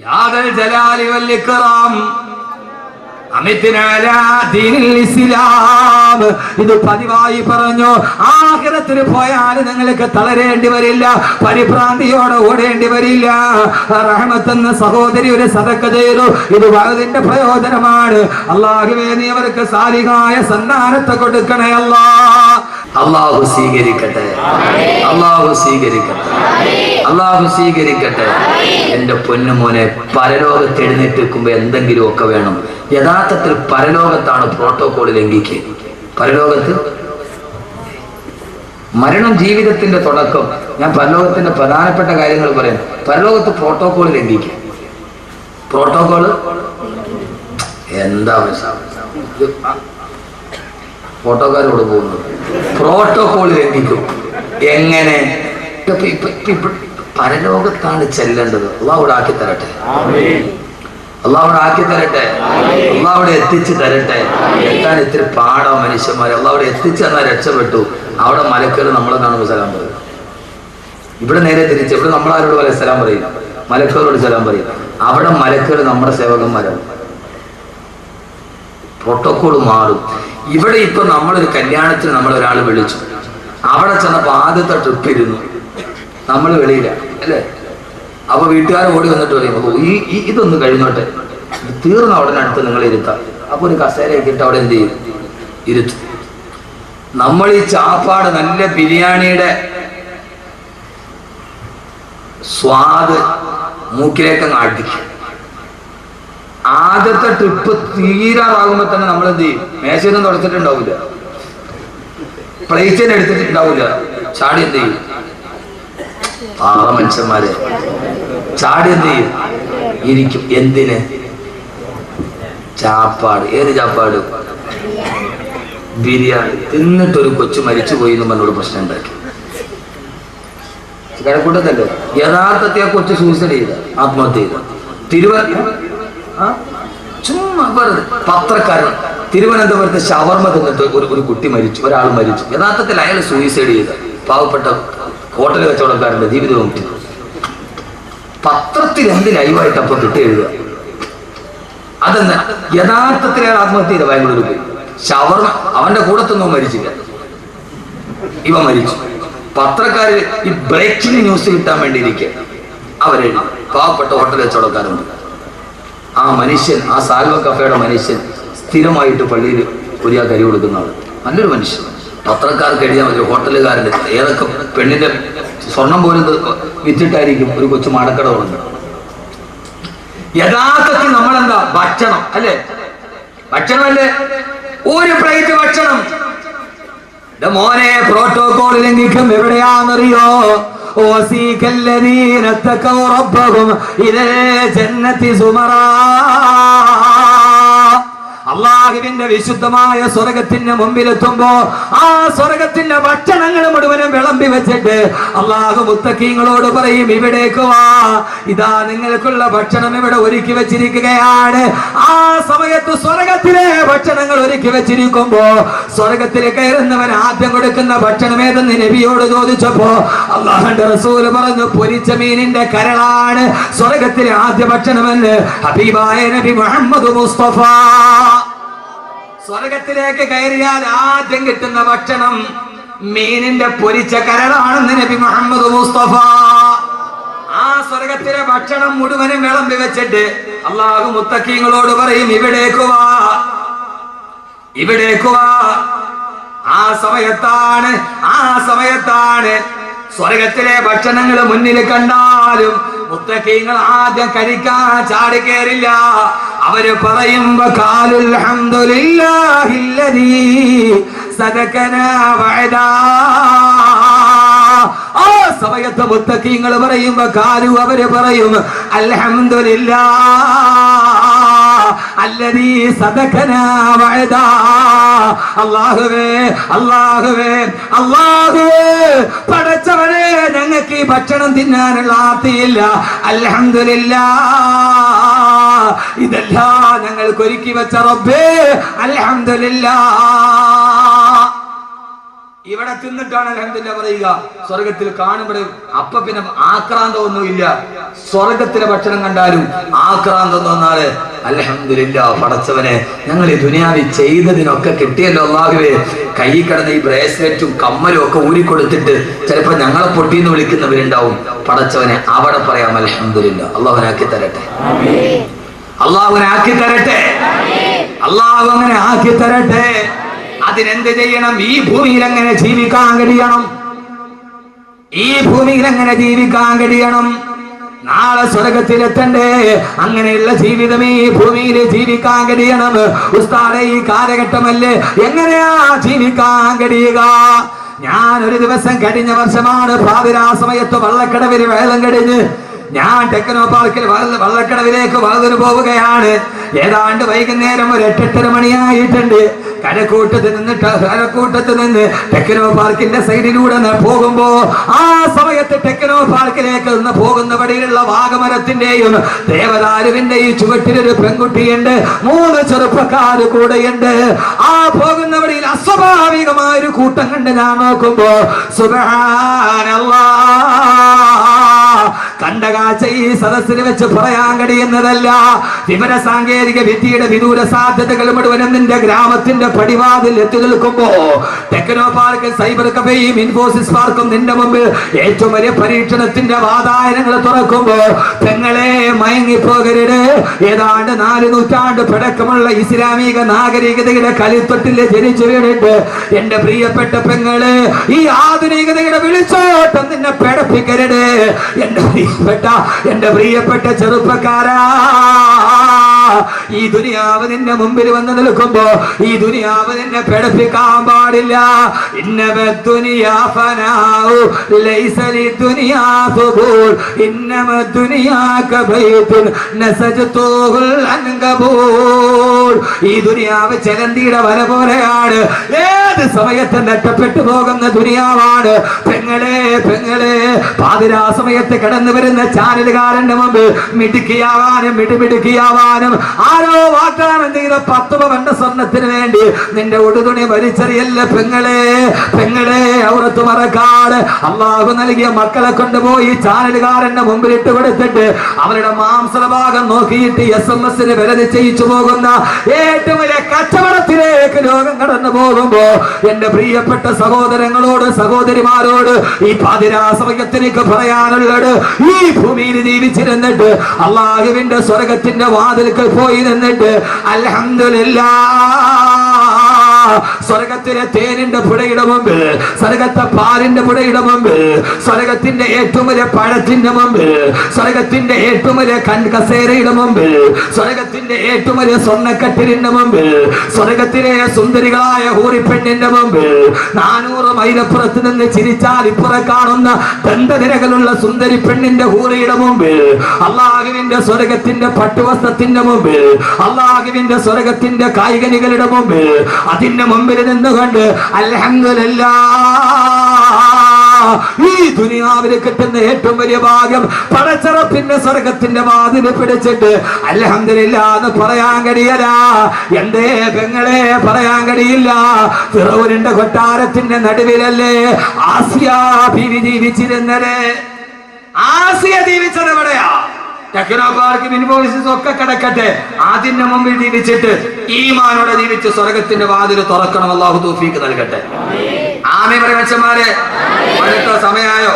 യാദൽ ജലാലി ഇത് പതിവായി പറഞ്ഞു. ആഗ്രഹത്തിന് പോയാൽ നിങ്ങൾക്ക് തളരേണ്ടി വരില്ല. പരിഭ്രാന്തിയോടെ ഓടേണ്ടി വരില്ല. റഹ്മത്ത് എന്ന സഹോദരി ഒരു സതക്ക ചെയ്തു. ഇത് വലതിന്റെ പ്രയോജനമാണ്. അള്ളാഹുവേ നീ അവർക്ക് സാലികായ സന്താനത്തെ കൊടുക്കണേ അല്ലാ. അള്ളാഹു സ്വീകരിക്കട്ടെ. അള്ളാഹു സ്വീകരിക്കട്ടെ. അള്ളാഹു സ്വീകരിക്കട്ടെ. എന്റെ പൊന്നുമോനെ പരലോകത്ത് എഴുന്നേറ്റ് എന്തെങ്കിലും ഒക്കെ വേണം. യഥാർത്ഥത്തിൽ പരലോകത്താണ് പ്രോട്ടോകോൾ ലംഘിക്കുക. പരലോകത്ത്? മരണം ജീവിതത്തിന്റെ തുടക്കം. ഞാൻ പരലോകത്തിന്റെ പ്രധാനപ്പെട്ട കാര്യങ്ങൾ പറയാം. പരലോകത്ത് പ്രോട്ടോകോൾ ലംഘിക്കുക. പ്രോട്ടോകോൾ എന്താ ഫോട്ടോക്കാരോട് പോകുന്നു പ്രോട്ടോകോൾ ലംഘിക്കും. എങ്ങനെ? ഇപ്പൊ പരലോകത്താണ് ചെല്ലേണ്ടത്. അള്ളാഹുടെ ആക്കി തരട്ടെ. അള്ളാഹുടെ ആക്കി തരട്ടെ. അള്ളാഹുടെ എത്തിച്ചു തരട്ടെ. എത്താൻ ഇത്തിരി പാടാ മനുഷ്യന്മാരെ. അള്ളാഹുടെ എത്തിച്ചു തന്നാൽ രക്ഷപ്പെട്ടു. അവിടെ മലക്കൽ നമ്മളെ കാണുമ്പോൾ സലാം പറയും. ഇവിടെ നേരെ തിരിച്ച് ഇവിടെ നമ്മളാരോട് വല്ല സ്ഥലം സലാം പറയും. മലക്കുകളോട് സലാം പറയും. അവിടെ മലക്കുകൾ നമ്മുടെ സേവകന്മാരാണ്. പ്രോട്ടോകോൾ മാറും. ഇവിടെ ഇപ്പൊ നമ്മളൊരു കല്യാണത്തിന് നമ്മൾ ഒരാൾ വിളിച്ചു. അവിടെ ചെന്നപ്പോ ആദ്യത്തെ ട്രിപ്പ് ഇരുന്നു. നമ്മൾ വെളിയില്ല അല്ലേ? അപ്പൊ വീട്ടുകാർ ഓടി വന്നിട്ട് പറയും "ഓ, ഈ ഈ- ഇതൊന്ന് കഴിഞ്ഞോട്ടെ തീർന്ന ഉടനെ അടുത്ത് നിങ്ങൾ ഇരുത്താം. അപ്പൊ ഒരു കസേരയൊക്കെ ഇട്ട് അവിടെ എന്ത് ചെയ്യും? ഇരുത്തും. നമ്മൾ ഈ ചാപ്പാട് നല്ല ബിരിയാണിയുടെ സ്വാദ് മൂക്കിലേക്ക് ആട്ടിക്കും ആദ്യത്തെ ട്രിപ്പ് തീരാറാകുമ്പോ തന്നെ നമ്മൾ എന്ത് ചെയ്യും? മേശയൊന്നും തുടച്ചിട്ടുണ്ടാവില്ല പ്ലേറ്റിന് എടുത്തിട്ടുണ്ടാവില്ല ചാടി എന്ത് ചെയ്യും? പാറ മനുഷ്യന്മാര്. ചാടി എന്ത് ചെയ്യും? ഇരിക്കും. എന്തിന്? ചാപ്പാട്. ഏത് ചാപ്പാട്? ബിരിയാണി. തിന്നിട്ടൊരു കൊച്ചു മരിച്ചു പോയി എന്ന് പറഞ്ഞോട് പ്രശ്നം ഉണ്ടാക്കി. കിടക്കൂട്ടത്തല്ലോ. യഥാർത്ഥത്തെ ആ കൊച്ചു സൂസൈഡ് ചെയ്ത. ആത്മഹത്യ ചെയ്ത. തിരുവനന്തപുരം? ചുമ്മാ പത്രക്കാരൻ. തിരുവനന്തപുരത്ത് ഷവർമ തിന്നിട്ട് ഒരു ഒരു കുട്ടി മരിച്ചു. ഒരാൾ മരിച്ചു. യഥാർത്ഥത്തിൽ അയാൾ സൂയിസൈഡ് ചെയ്ത. പാവപ്പെട്ട ഹോട്ടൽ കച്ചവടക്കാരന്റെ ജീവിതവും പത്രത്തിൽ എന്ത് ലൈവായിട്ട് അപ്പൊ കിട്ടി എഴുതുക? അതെന്ന യഥാർത്ഥത്തിൽ ആത്മഹത്യ ചെയ്ത ബാംഗ്ലൂർ പോയി. ഷവർമ അവന്റെ കൂടത്തൊന്നും മരിച്ചില്ല. ഇവ മരിച്ചു. പത്രക്കാര് ഈ ബ്രേക്കിംഗ് ന്യൂസ് കിട്ടാൻ വേണ്ടി ഇരിക്കുക അവരെഴുതി പാവപ്പെട്ട ഹോട്ടൽ കച്ചവടക്കാരുണ്ട് ആ മനുഷ്യൻ ആ സാൽവ കഫയുടെ മനുഷ്യൻ സ്ഥിരമായിട്ട് പള്ളിയിൽ പുതിയ കരി കൊടുക്കുന്ന നല്ലൊരു മനുഷ്യൻ. പത്രക്കാർക്ക് എഴുതിയാൽ മതി ഹോട്ടലുകാരൻ്റെ ഏതൊക്കെ പെണ്ണിന്റെ സ്വർണം പോലും ഇത് വിറ്റിട്ടായിരിക്കും ഒരു കൊച്ചു മാടക്കട തുടങ്ങുന്നത് യഥാർത്ഥത്തിൽ നമ്മളെന്താ ഭക്ഷണം അല്ലേ ഭക്ഷണമല്ലേ ഒരു പ്ലേറ്റ് ഭക്ഷണം ദേ മോനെ പ്രോട്ടോകോൾ ലംഘിക്കും എവിടെയാണെന്നറിയോ وسيك الذين اتقوا ربهم إلى الجنة زمرا അള്ളാഹുവിന്റെ വിശുദ്ധമായ സ്വർഗത്തിന്റെ മുമ്പിലെത്തുമ്പോ ആ സ്വർഗത്തിന്റെ ഭക്ഷണങ്ങൾ മുഴുവനും വിളമ്പി വെച്ചിട്ട് അള്ളാഹു മുത്തക്കീങ്ങളോട് പറയും ഇവിടേക്ക് വാ. ഇതാ നിങ്ങൾക്കുള്ള ഭക്ഷണം ഇവിടെ ഒരുക്കി വെച്ചിരിക്കുകയാണ്. ആ സമയത്ത് സ്വർഗത്തിലെ ഭക്ഷണങ്ങൾ ഒരുക്കി വെച്ചിരിക്കുമ്പോ സ്വർഗത്തിൽ കയറുന്നവൻ ആദ്യം കൊടുക്കുന്ന ഭക്ഷണം ഏതെന്ന് നബിയോട് ചോദിച്ചപ്പോ അള്ളാഹന്റെ റസൂൽ പറഞ്ഞു പൊരിച്ച മീനിന്റെ കരളാണ് സ്വർഗത്തിലെ ആദ്യ ഭക്ഷണമെന്ന് ഹബീബായ നബി മുഹമ്മദ് മുസ്തഫ. സ്വർഗത്തിലേക്ക് കയറിയാൽ ആദ്യം കിട്ടുന്ന ഭക്ഷണം മീനിന്റെ പൊരിച്ച കരളാണെന്ന് നബി മുഹമ്മദ് മുസ്തഫ. ആ സ്വർഗത്തിലെ ഭക്ഷണം മുഴുവനും വിളമ്പി വെച്ചിട്ട് അള്ളാഹു മുത്തക്കീങ്ങളോട് പറയും ഇവിടേക്ക് വാ ഇവിടേക്ക് വാ. ആ സമയത്താണ് ആ സമയത്താണ് സ്വർഗത്തിലെ ഭക്ഷണങ്ങൾ മുന്നിൽ കണ്ടാലും മുത്തക്കീങ്ങൾ ആദ്യം കഴിക്കാൻ ചാടി കയറില്ല അവർ പറയുമ്പോ കാലുൽ ഹംദുലില്ലാഹില്ലദീ സദകനാ വഅദാ. ആ സമയത്ത് മുത്തക്കീങ്ങൾ പറയുമ്പോ കാലു അവർ പറയും അൽഹംദുലില്ലാ അല്ലതീ സദകനാ വഅദാ. അല്ലാഹുവേ അല്ലാഹുവേ അല്ലാഹുവേ പടച്ചവനെ ഞങ്ങൾക്ക് ഈ ഭക്ഷണം തിന്നാനുള്ള ആർത്തിയില്ല. അൽഹംദുലില്ലാ ഇതെല്ലാം ഞങ്ങൾക്ക് ഒരുക്കി വെച്ച റബ്ബേ അലഹമില്ല ഇവിടെ തിന്നിട്ടാണ് അലഹമില്ല പറയുക. സ്വർഗത്തിൽ കാണുമ്പോൾ അപ്പ പിന്നെ ആക്രാന്തമൊന്നുമില്ല. സ്വർഗത്തിലെ ഭക്ഷണം കണ്ടാലും ആക്രാന്തം തോന്നാൽ അലഹമില്ല പടച്ചവനെ ഞങ്ങൾ ഈ ദുനിയാവി ചെയ്തതിനൊക്കെ കിട്ടിയല്ലോ ഒന്നാകെ കൈ കിടന്ന ഈ ബ്രേസ്ലെറ്റും കമ്മലും ഒക്കെ ഊരിക്കൊടുത്തിട്ട് ചിലപ്പോ ഞങ്ങളെ പൊട്ടിന്ന് വിളിക്കുന്നവരുണ്ടാവും. പടച്ചവനെ അവിടെ പറയാം അലഹമില്ല അള്ളാഹുനാക്കി തരട്ടെ. അള്ളാഹുനാക്കി തരട്ടെ. അള്ളാഹു അങ്ങനെ ആക്കി തരട്ടെ. അതിനെന്ത് ചെയ്യണം? ഈ ഭൂമിയിൽ എങ്ങനെ ജീവിക്കാൻ കഴിയണം? ഈ ഭൂമിയിൽ എങ്ങനെ ജീവിക്കാൻ കഴിയണം? നാളെ സ്വർഗത്തിലെത്തണ്ടേ. അങ്ങനെയുള്ള ജീവിതം ഈ ഭൂമിയിൽ ജീവിക്കാൻ കഴിയണം. ഉസ്താദെ ഈ കാലഘട്ടമല്ലേ? എങ്ങനെയാ ജീവിക്കാൻ കഴിയുക? ഞാൻ ഒരു ദിവസം കഴിഞ്ഞ വർഷമാണ് ഭാവിരാ സമയത്ത് വള്ളക്കടവിൽ വേദം കടിഞ്ഞ് ഞാൻ ടെക്നോ പാർക്കിൽ വള്ള- വള്ളക്കടവിലേക്ക് വളർന്നു പോവുകയാണ്. ഏതാണ്ട് വൈകുന്നേരം ഒരു എട്ടെട്ടര മണിയായിട്ടുണ്ട്. കരക്കൂട്ടത്ത് നിന്നിട്ട് കരക്കൂട്ടത്ത് നിന്ന് ടെക്നോ പാർക്കിന്റെ സൈഡിലൂടെ പോകുമ്പോ ആ സമയത്ത് ടെക്നോ പാർക്കിലേക്ക് നിന്ന് പോകുന്ന വഴിയിലുള്ള വാഗമരത്തിന്റെയും ദേവദാരുവിന്റെയും ചുവട്ടിലൊരു പെൺകുട്ടിയുണ്ട്. മൂന്ന് ചെറുപ്പക്കാർ കൂടെയുണ്ട്. ആ പോകുന്ന വഴിയിൽ അസ്വാഭാവികമായ ഒരു കൂട്ടം കണ്ട് ഞാൻ നോക്കുമ്പോ സുബഹാനല്ലാ കാഴ്ച ഈ സദസ്സിൽ വെച്ച് പറയാൻ കഴിയുന്നതല്ല. വിവര സാങ്കേതിക വിദ്യയുടെ വിദൂര സാധ്യതകൾ മുഴുവനും നിന്റെ ഗ്രാമത്തിന്റെ പടിവാതിൽ എത്തി നിൽക്കുമ്പോ ടെക്നോ പാർക്കും സൈബർ കഫേയും ഇൻഫോസിസ് പാർക്കും നിന്റെ മുമ്പിൽ ഏറ്റവും വലിയ പരീക്ഷണത്തിന്റെ വാതായനങ്ങൾ തുറക്കുമ്പോ പെങ്ങളെ മയങ്ങിപ്പോകരുത്. ഏതാണ്ട് നാല് നൂറ്റാണ്ട് പഴക്കമുള്ള ഇസ്ലാമിക നാഗരികതയുടെ കളിത്തൊട്ടിൽ ജനിച്ചു വീണിട്ട് എന്റെ പ്രിയപ്പെട്ട പെങ്ങൾ ഈ ആധുനികതയുടെ വിളിച്ചോട്ടം നിന്നെ പേടപ്പിക്കരുത്. എന്റെ പ്രിയപ്പെട്ട എന്റെ പ്രിയപ്പെട്ട ചെറുപ്പക്കാരാ. ഈ ദുനിയാവ് നിന്റെ മുമ്പിൽ വന്ന് നിൽക്കുമ്പോ ഈ ദുനിയാവ് നിന്നെ പേടിപ്പിക്കാൻ പാടില്ല. ദുനിയാ ലൈസലി ഇന്നമ ദുനിയാക ബൈതുൻ ഈ ദുനിയാവ് ചെലന്തിയുടെ വല പോലെയാണ്. ഏത് സമയത്ത് നഷ്ടപ്പെട്ടു പോകുന്ന ദുനിയാവാണ്. പെങ്ങളെ പെങ്ങളെ പാതിരാ സമയത്ത് കടന്നു വരുന്ന ചാനലുകാരന്റെ മുമ്പ് മിടുക്കിയാവാനും മിടുമിടുക്കിയാവാനും ആരോ വാഗ്ദാനം ചെയ്ത പത്ത് പവന്റെ സ്വർണത്തിന് വേണ്ടി നിന്റെ ഉടുതുണി വലിച്ചെറിയല്ല പെങ്ങളെ? പെങ്ങളെ അവിടത്ത് മറക്കാട്. അള്ളാഹു നൽകിയ മക്കളെ കൊണ്ടുപോയി ചാനലുകാരന്റെ മുമ്പിൽ ഇട്ട് കൊടുത്തിട്ട് അവരുടെ മാംസഭാഗം നോക്കിയിട്ട് എസ് എം എസിന് വില നിശ്ചയിച്ചു പോകുന്ന ഏറ്റവും വലിയ കച്ചവടത്തിലേക്ക് ലോകം കടന്നു പോകുമ്പോ എന്റെ പ്രിയപ്പെട്ട സഹോദരങ്ങളോട് സഹോദരിമാരോട് ഈ പാതിരാ സമയത്തിലേക്ക് പറയാനുള്ളത് ഈ ഭൂമിയിൽ ജീവിച്ചിരുന്നിട്ട് അള്ളാഹുവിന്റെ സ്വർഗത്തിന്റെ വാതിൽക്കൽ പോയി നിന്നിട്ട് അൽഹംദുലില്ലാ സ്വർഗത്തിലെ തേനിന്റെ പുഴയുടെ മുമ്പിൽ സ്വർഗത്തെ പാലിന്റെ പുഴയുടെ മുമ്പിൽ സ്വർഗത്തിന്റെ ഏറ്റവും വലിയ പഴത്തിന്റെ മുമ്പിൽ സ്വർഗത്തിന്റെ ഏറ്റവും വലിയ കൺകസേരയുടെ മുമ്പിൽ സ്വർഗത്തിന്റെ ഏറ്റവും വലിയ സ്വർണക്കട്ടിലിന്റെ മുമ്പിൽ സ്വർഗത്തിലെ സുന്ദരികളായ ഹൂറിപ്പെണ്ണിന്റെ മുമ്പിൽ നാനൂറ് മൈലപ്പുറത്ത് നിന്ന് ചിരിച്ചാൽ ഇപ്പുറം കാണുന്ന ദന്തനിരകളുള്ള സുന്ദരി പെണ്ണിന്റെ ഹൂറിയുടെ മുമ്പിൽ അള്ളാഹുവിന്റെ സ്വർഗത്തിന്റെ പട്ടുവസ്ത്രത്തിന്റെ മുമ്പിൽ അള്ളാഹുവിന്റെ സ്വർഗത്തിന്റെ കായികനികളുടെ മുമ്പിൽ അതിന്റെ മുമ്പിൽ നിന്നുകൊണ്ട് അൽഹംദുലില്ലാ. ഈ ദുനിയാവിൽ കിട്ടുന്ന ഏറ്റവും വലിയ ഭാഗ്യം പടച്ചറപ്പിന്റെ സ്വർഗത്തിന്റെ വാതിൽ പിടിച്ചിട്ട് അൽഹംദുലില്ലാ എന്ന് പറയാൻ കഴിയല. എന്തേ പെങ്ങളെ പറയാൻ കഴിയില്ല. ഫിറോനിന്റെ കൊട്ടാരത്തിന്റെ നടുവിലല്ലേ ആസിയ ഭീവി ജീവിച്ചിരുന്നലേ ആസിയ ജീവിച്ചത് എവിടെയാ? ടെക്നോ പാർക്ക് ഇൻഫോസിസ് ഒക്കെ കിടക്കട്ടെ. അതിന്റെ മുമ്പിൽ ജീവിച്ചിട്ട് ഈമാനോടെ ജീവിച്ച് സ്വർഗത്തിന്റെ വാതിൽ തുറക്കണം. അള്ളാഹു തൂഫിക്ക് നൽകട്ടെ. ആമി മച്ചന്മാരെ അടുത്ത സമയായോ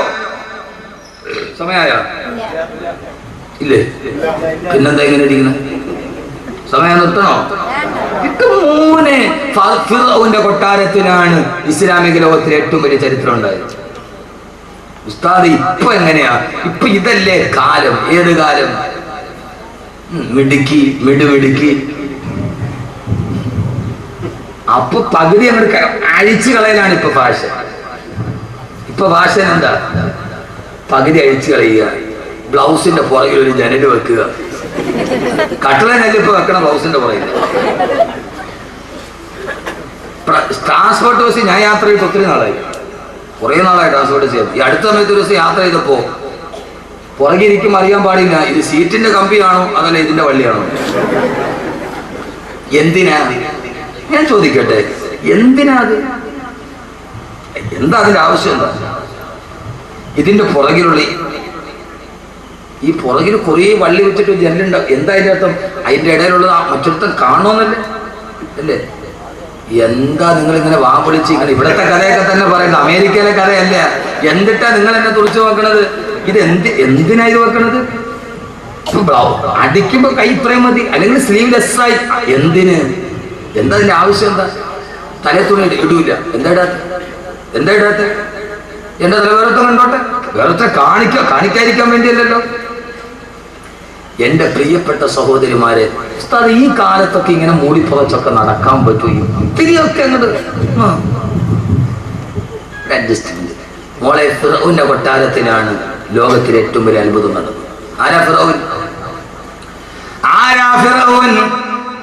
സമയായോ ഇല്ലേ? പിന്നെന്താ ഇങ്ങനെ ഇരിക്കുന്നത് സമയം നിർത്തണോ? മൂന്ന് ഫിർഔന്റെ കൊട്ടാരത്തിലാണ് ഇസ്ലാമിക ലോകത്തിലെ ഏറ്റവും വലിയ ചരിത്രം ഉണ്ടായത്. ഉസ്താദ് ഇപ്പൊ എങ്ങനെയാ? ഇപ്പൊ ഇതല്ലേ കാലം. ഏത് കാലം? മിടുക്കി മിടുമിടുക്കി അപ്പൊ പകുതി അങ്ങോട്ട് അഴിച്ചു കളയലാണ് ഇപ്പൊ ഭാഷ. ഇപ്പൊ ഭാഷ എന്താ? പകുതി അഴിച്ചു കളയുക. ബ്ലൗസിന്റെ പുറകിൽ ഒരു ജനൽ വെക്കുക. കട്ടളനല്ല ഇപ്പൊ വെക്കണം ബ്ലൗസിന്റെ പുറകിൽ? ട്രാൻസ്പോർട്ട് ബസ് ഞാൻ യാത്ര ചെയ്ത് ഒത്തിരി നാളായി. കുറേ നാളായി ആസ്വദിച്ച് ഈ അടുത്ത സമയത്ത് ഒരു ദിവസം യാത്ര ചെയ്തപ്പോ പുറകെ ഇരിക്കും അറിയാൻ പാടില്ല ഇത് സീറ്റിന്റെ കമ്പിയാണോ അതല്ല ഇതിന്റെ വള്ളിയാണോ? എന്തിനാ ഞാൻ ചോദിക്കട്ടെ എന്തിനാ അത്? എന്താ അതിന്റെ ആവശ്യം? എന്താ ഇതിന്റെ പുറകിലുള്ള ഈ- പുറകിൽ കുറേ വള്ളി വെച്ചിട്ട് ജനലുണ്ടാവും എന്താ അതിന്റെ അർത്ഥം? അതിന്റെ ഇടയിലുള്ളത് ആ മറ്റൊരുത്തം കാണുമെന്നല്ലേ? അല്ലേ? എന്താ നിങ്ങൾ ഇങ്ങനെ വാ ഇങ്ങനെ ഇവിടത്തെ കഥയൊക്കെ തന്നെ പറയുന്നത് അമേരിക്കയിലെ കഥയല്ല? എന്തിട്ടാ നിങ്ങൾ എന്നെ തുറച്ചു വെക്കണത്? ഇത് എന്ത് എന്തിനാ ഇത് വെക്കണത്? അടിക്കുമ്പോ കൈ ഇത്രയും മതി. അല്ലെങ്കിൽ സ്ലീവ് ആയി. എന്തിന്? എന്താ അതിന്റെ ആവശ്യം എന്താ? തലേ തുണി ഇട- ഇടൂല. എന്താ എന്താ ഇടാത്ത? എന്റെ തല കണ്ടോട്ടെ? വേറെ കാണിക്ക കാണിക്കാതിരിക്കാൻ വേണ്ടിയല്ലല്ലോ. എന്റെ പ്രിയപ്പെട്ട സഹോദരിമാരെ ഉസ്താദ് ഈ കാലത്തൊക്കെ ഇങ്ങനെ മൂടിപ്പുറച്ചൊക്കെ നടക്കാൻ പറ്റും ഇത്തിരിയൊക്കെ അങ്ങോട്ട് അഡ്ജസ്റ്റ്മെന്റ് മോളെ ഫിറൌന്റെ കൊട്ടാരത്തിലാണ് ലോകത്തിലെ ഏറ്റവും വലിയ അത്ഭുതം നടന്നത് ആരാ ഫിറൌൻ? ആരാ ഫിറൌൻ?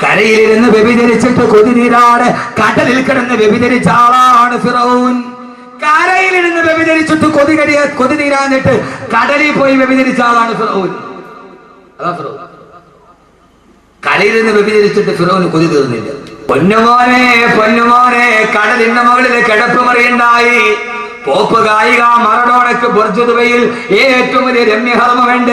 കരയിലിരുന്ന് വ്യഭിചരിച്ചിട്ട് കൊതിനീരാടെ കടലിൽ കിടന്ന് വ്യഭിചരിച്ച ആളാണ് ഫിറൌൻ. കരയിലിരുന്ന് വ്യഭിചരിച്ചിട്ട് കൊതി കരിയ കൊതി നീരാന്നിട്ട് കടലിൽ പോയി വ്യഭിചരിച്ച ആളാണ് ഫിറൌൻ. അതാ ഫിറൌൻ. കരയിലിരുന്ന് വ്യഭിചരിച്ചിട്ട് ഫിറോന് കൊതി തീർന്നില്ല. പൊന്നുമോനെ പൊന്നുമോനെ കടലിന്റെ മകളിൽ കിടപ്പ് മറിയുണ്ടായി പോപ്പ് ഗായിക മറഡോണക്ക് ബുർജുദുബയിൽ ഏറ്റവും വലിയ വേണ്ട.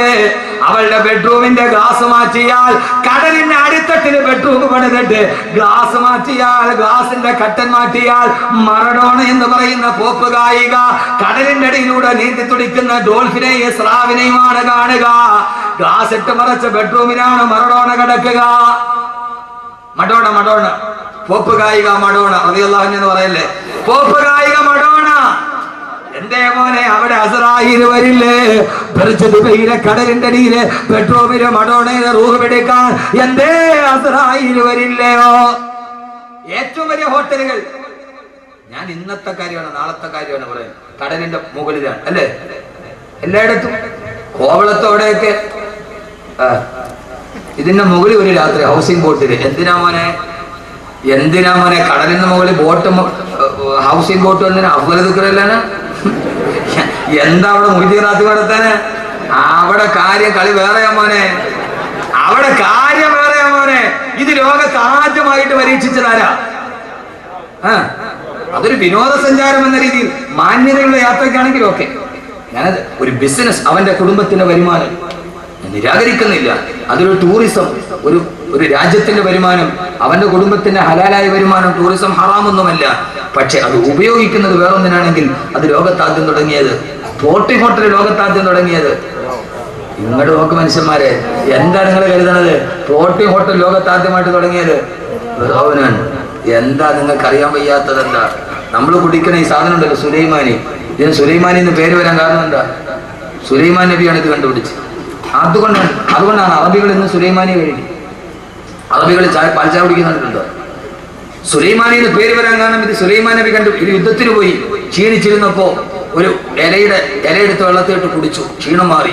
അവളുടെ ബെഡ്റൂമിന്റെ ഗ്ലാസ് മാറ്റിയാൽ കടലിന്റെ അടിത്തട്ടിലെ ബെഡ്റൂം പണിതിട്ട് ഗ്ലാസ് മാറ്റിയാൽ ഗ്ലാസിന്റെ കട്ടൻ മാറ്റിയാൽ മറഡോണ എന്ന് പറയുന്ന പോപ്പ് ഗായിക കടലിന്റെ അടിയിലൂടെ നീന്തി തുടിക്കുന്ന ഡോൾഫിനെയും സ്രാവിനെയുമാണ് കാണുക. ഗ്ലാസ് ഇട്ട് മറച്ച ബെഡ്റൂമിനാണ് മറഡോണ കിടക്കുക. Madonna Madonna. പോപ്പ് കായിക മഡോണ എന്ന് പറയല്ലേ? പോപ്പ് കായിക മഡോണ എന്റെ മോനെ അവിടെ അസറായിൽ വരില്ലേ? ദുബൈയിലെ കടലിന്റെ അടിയിലെ ബെഡ്റൂമിലെ മഡോണയിലെ റൂഹ് എടുക്കാൻ എന്തേ അസറായിൽ വരില്ലയോ? ഏറ്റവും വലിയ ഹോട്ടലുകൾ. ഞാൻ ഇന്നത്തെ കാര്യമാണ് നാളത്തെ കാര്യമാണ് പറയുന്നത്. കടലിന്റെ മുകളിലാണ് അല്ലേ? എല്ലായിടത്തും കോവളത്തോടെയൊക്കെ ഇതിന്റെ മുകളിൽ ഒരു രാത്രി ഹൗസിംഗ് ബോട്ടിൽ എന്തിനാ മോനെ? എന്തിനാ മോനെ? കടലിന്റെ മുകളിൽ ബോട്ട് ഹൗസിംഗ് ബോട്ട് എന്തിനാ അഫ്ഗലതുക്കറല്ലാണ് എന്താ അവിടെ മൊയ്തീറാത്തി നടത്താന്? അവിടെ കാര്യം കളി വേറെയാ മോനെ. അവിടെ കാര്യം വേറെയാ മോനെ. ഇത് ലോകത്ത് ആദ്യമായിട്ട് പരീക്ഷിച്ചതാരാ അതൊരു വിനോദസഞ്ചാരം എന്ന രീതിയിൽ മാന്യതയുള്ള യാത്രയ്ക്കാണെങ്കിൽ ഓക്കെ ഞാനത് ഒരു ബിസിനസ് അവന്റെ കുടുംബത്തിന്റെ വരുമാനം. നിരാകരിക്കുന്നില്ല. അതൊരു ടൂറിസം ഒരു ഒരു രാജ്യത്തിന്റെ വരുമാനം അവന്റെ കുടുംബത്തിന്റെ ഹലാലായ വരുമാനം ടൂറിസം ഹറാമൊന്നുമല്ല. പക്ഷെ അത് ഉപയോഗിക്കുന്നത് വേറൊന്നിനാണെങ്കിൽ അത് ലോകത്താദ്യം തുടങ്ങിയത് പോട്ടി ഹോട്ടൽ ലോകത്താദ്യം തുടങ്ങിയത്. നിങ്ങളുടെ നോക്ക് മനുഷ്യന്മാരെ എന്താ നിങ്ങൾ കരുതണത്? പോട്ടി ഹോട്ടൽ ലോകത്താദ്യമായിട്ട് തുടങ്ങിയത്. ബഹോവനാണ് എന്താ നിങ്ങൾക്ക് അറിയാൻ വയ്യാത്തത് എന്താ നമ്മൾ കുടിക്കുന്ന ഈ സാധനം ഉണ്ടല്ലോ സുലൈമാനി. ഇതിന് സുലൈമാനി എന്ന് പേര് വരാൻ കാരണം എന്താ? സുലൈമാൻ നബിയാണ് ഇത് കണ്ടുപിടിച്ചത്. അതുകൊണ്ടാണ് അതുകൊണ്ടാണ് അറബികൾ ഇന്ന് സുലൈമാനി കഴിക്കും അറബികൾ ചായ പാൽച്ചായ കുടിക്കുന്നുണ്ട് സുലൈമാനി എന്ന് പേര് വരാൻ കാരണം ഇത് സുലൈമാൻ നബി കണ്ടു. ഇത് യുദ്ധത്തിന് പോയി. ക്ഷീണിച്ചിരുന്നപ്പോ ഒരു ഇലയുടെ ഇലയെടുത്ത് വെള്ളത്തിലിട്ട് കുടിച്ചു. ക്ഷീണം മാറി.